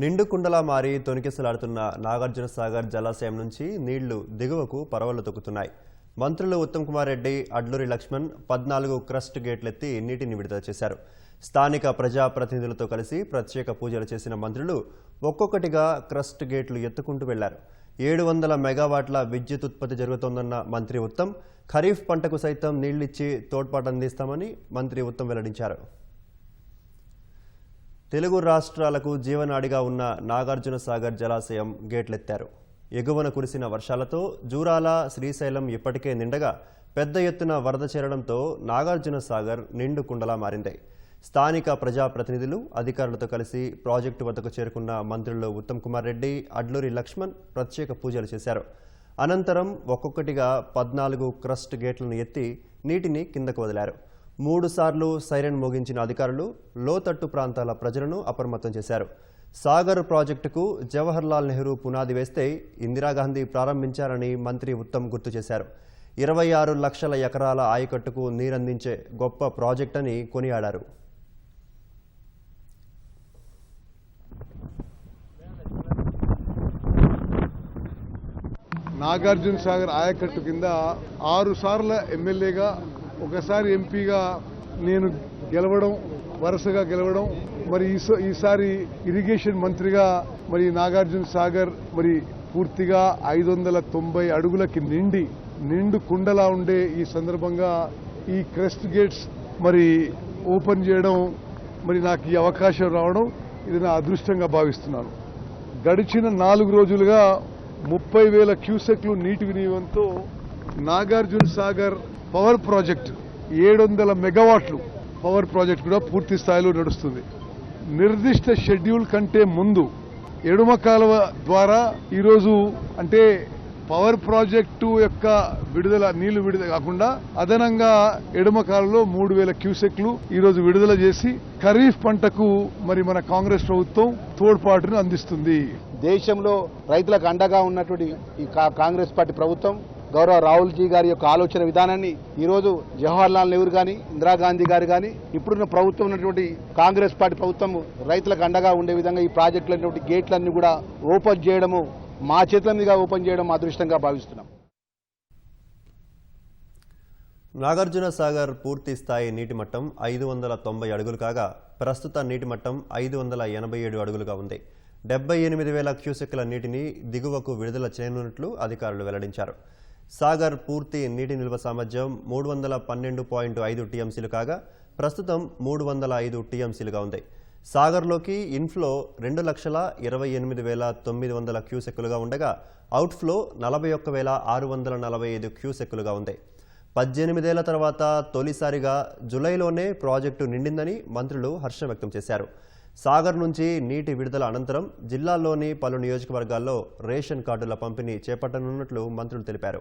నిండు కుండలా మారి తొనికిసలాడుతున్న నాగార్జున సాగర్ జలాశయం నుంచి నీళ్ళు దిగువకు పరవళ్ళు తొక్కుతున్నాయి. మంత్రులు ఉత్తమ్ కుమార్ రెడ్డి అడ్లూరి లక్ష్మణ్ పద్నాలుగు క్రస్ట్ గేట్లెత్తి నీటిని విడుదల చేశారు. స్థానిక ప్రజాప్రతినిధులతో కలిసి ప్రత్యేక పూజలు చేసిన మంత్రులు ఒక్కొక్కటిగా క్రస్ట్ గేట్లు ఎత్తుకుంటూ వెళ్ళారు. ఏడు వందల మెగావాట్ల విద్యుత్ ఉత్పత్తి జరుగుతోందన్న మంత్రి ఉత్తమ్ ఖరీఫ్ పంటకు సైతం నీళ్ళిచ్చి తోడ్పాటు అందిస్తామని మంత్రి ఉత్తమ్ వెల్లడించారు. తెలుగు రాష్ట్రాలకు జీవనాడిగా ఉన్న నాగార్జున సాగర్ జలాశయం గేట్లెత్తారు. ఎగువన కురిసిన వర్షాలతో జూరాల శ్రీశైలం ఇప్పటికే నిండగా పెద్ద ఎత్తున వరద చేరడంతో నాగార్జున సాగర్ నిండు కుండలా మారింది. స్థానిక ప్రజాప్రతినిధులు అధికారులతో కలిసి ప్రాజెక్టు వద్దకు చేరుకున్న మంత్రులు ఉత్తమ్ కుమార్ రెడ్డి అడ్లూరి లక్ష్మణ్ ప్రత్యేక పూజలు చేశారు. అనంతరం ఒక్కొక్కటిగా పద్నాలుగు క్రస్ట్ గేట్లను ఎత్తి నీటిని కిందకు వదిలారు. మూడు సార్లు సైరన్ మోగించిన అధికారులు లోతట్టు ప్రాంతాల ప్రజలను అప్రమత్తం చేశారు. సాగర్ ప్రాజెక్టుకు జవహర్లాల్ నెహ్రూ పునాది వేస్తే ఇందిరాగాంధీ ప్రారంభించారని మంత్రి ఉత్తమ్ గుర్తు చేశారు. ఇరవై ఆరు లక్షల ఎకరాల ఆయకట్టుకు నీరందించే గొప్ప ప్రాజెక్ట్ అని కొనియాడారు. నాగార్జున సాగర్ ఆయకట్టు కింద ఆరు సార్ల ఎమ్మెల్యేగా ఒకసారి ఎంపీగా నేను గెలవడం వరుసగా గెలవడం మరి ఈసారి ఇరిగేషన్ మంత్రిగా మరి నాగార్జున సాగర్ మరి పూర్తిగా ఐదు వందల తొంభై అడుగులకి నిండి నిండు కుండలా ఉండే ఈ సందర్భంగా ఈ క్రెస్ట్ గేట్స్ మరి ఓపెన్ చేయడం మరి నాకు ఈ అవకాశం రావడం ఇది నా అదృష్టంగా భావిస్తున్నాను. గడిచిన నాలుగు రోజులుగా ముప్పై వేల క్యూసెక్లు నీటి వినియోగంతో నాగార్జున సాగర్ పవర్ ప్రాజెక్టు ఏడు వందల మెగావాట్లు పవర్ ప్రాజెక్ట్ కూడా పూర్తి స్థాయిలో నడుస్తుంది. నిర్దిష్ట షెడ్యూల్ కంటే ముందు ఎడుమ కాలువ ద్వారా ఈరోజు అంటే పవర్ ప్రాజెక్టు యొక్క విడుదల నీళ్ళు విడుదల కాకుండా అదనంగా ఎడమ కాలంలో మూడు వేల క్యూసెక్లు ఈరోజు విడుదల చేసి ఖరీఫ్ పంటకు మరి మన కాంగ్రెస్ ప్రభుత్వం తోడ్పాటును అందిస్తుంది. దేశంలో రైతులకు అండగా ఉన్నటువంటి ఈ కా- కాంగ్రెస్ పార్టీ ప్రభుత్వం గౌరవ రాహుల్ జీ గారి యొక్క ఆలోచన విధానాన్ని ఈరోజు జవహర్లాల్ నెహ్రూ కానీ ఇందిరాగాంధీ గారు కానీ ఇప్పుడున్న ప్రభుత్వం ఉన్నటువంటి కాంగ్రెస్ పార్టీ ప్రభుత్వం రైతులకు అండగా ఉండే విధంగా ఈ ప్రాజెక్టులు గేట్లన్నీ కూడా ఓపెన్ చేయడము మా చేతుల మీదుగా ఓపెన్ చేయడం అదృష్టంగా భావిస్తున్నాం. నాగార్జున సాగర్ పూర్తి స్థాయి నీటి మట్టం ఐదు వందల తొంభై అడుగులు కాగా ప్రస్తుత నీటి మట్టం ఐదు వందల ఎనభై ఏడు అడుగులుగా ఉంది. డెబ్బై ఎనిమిది వేల క్యూసెక్ల నీటిని దిగువకు విడుదల చేయనున్నట్లు అధికారులు వెల్లడించారు. సాగర్ పూర్తి నీటి నిల్వ సామర్థ్యం మూడు వందల పన్నెండు పాయింట్ ఐదు టీఎంసీలు కాగా ప్రస్తుతం మూడు వందల ఐదు టీఎంసీలుగా ఉంది. సాగర్లోకి ఇన్ఫ్లో రెండు లక్షల ఇరవై ఎనిమిది వేల తొమ్మిది వందల క్యూసెక్కులుగా ఉండగా అవుట్ఫ్లో నలభై ఒక్క వేల ఆరు వందల నలభై ఐదు క్యూసెక్కులుగా ఉంది. పద్దెనిమిదేళ్ళ తర్వాత తొలిసారిగా జులైలోనే ప్రాజెక్టు నిండిందని మంత్రులు హర్షం వ్యక్తం చేశారు. సాగర్ నుంచి నీటి విడుదల అనంతరం జిల్లాలోని పలు నియోజకవర్గాల్లో రేషన్ కార్డుల పంపిణీ చేపట్టనున్నట్లు మంత్రులు తెలిపారు.